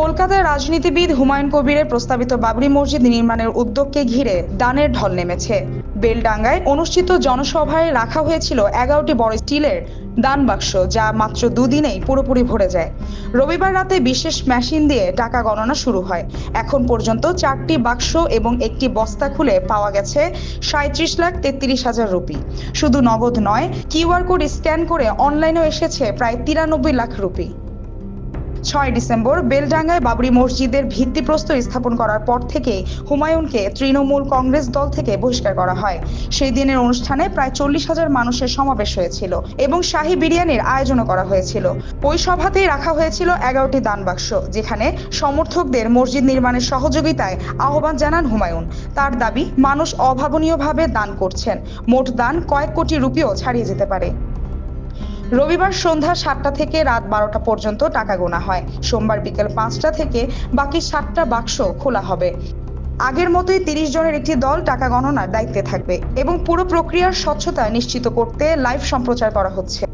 কলকাতার রাজনীতিবিদ হুমায়ুন কবিরের প্রস্তাবিত বাবরি মসজিদ নির্মাণের উদ্যোগকে ঘিরে দানের ঢল নেমেছে। বেলডাঙ্গায় অনুষ্ঠিত জনসভায় রাখা হয়েছিল এগারোটি বড় স্টিলের দান বাক্স, যা মাত্র দুদিনেই পুরোপুরি ভরে যায়। রবিবার রাতে বিশেষ মেশিন দিয়ে টাকা গণনা শুরু হয়। এখন পর্যন্ত চারটি বাক্স এবং একটি বস্তা খুলে পাওয়া গেছে সাঁত্রিশ লাখ তেত্রিশ হাজার রুপি। শুধু নগদ নয় কিউআর কোড স্ক্যান করে অনলাইনেও এসেছে প্রায় তিরানব্বই লাখ রুপি। ছয় ডিসেম্বর বেলডাঙ্গায় বাবরি মসজিদের ভিত্তিপ্রস্তর স্থাপন করার পর থেকে হুমায়ুনকে তৃণমূল কংগ্রেস দল থেকে বহিষ্কার করা হয়। সেই দিনের অনুষ্ঠানে প্রায় চল্লিশ হাজার মানুষের সমাবেশ হয়েছিল এবং শাহী বিরিয়ানির আয়োজনও করা হয়েছিল। ওই সভাতেই রাখা হয়েছিল এগারোটি দান বাক্স, যেখানে সমর্থকদের মসজিদ নির্মাণের সহযোগিতায় আহ্বান জানান হুমায়ুন। তার দাবি, মানুষ অভাবনীয়ভাবে দান করছেন। মোট দান কয়েক কোটি রুপিও ছাড়িয়ে যেতে পারে। রবিবার সন্ধ্যা সাতটা থেকে রাত বারোটা পর্যন্ত টাকা গোনা হয়। সোমবার বিকেল পাঁচটা থেকে বাকি সাতটা বাক্স খোলা হবে। আগের মতোই তিরিশ জনের একটি দল টাকা গণনার দায়িত্বে থাকবে এবং পুরো প্রক্রিয়ার স্বচ্ছতা নিশ্চিত করতে লাইভ সম্প্রচার করা হচ্ছে।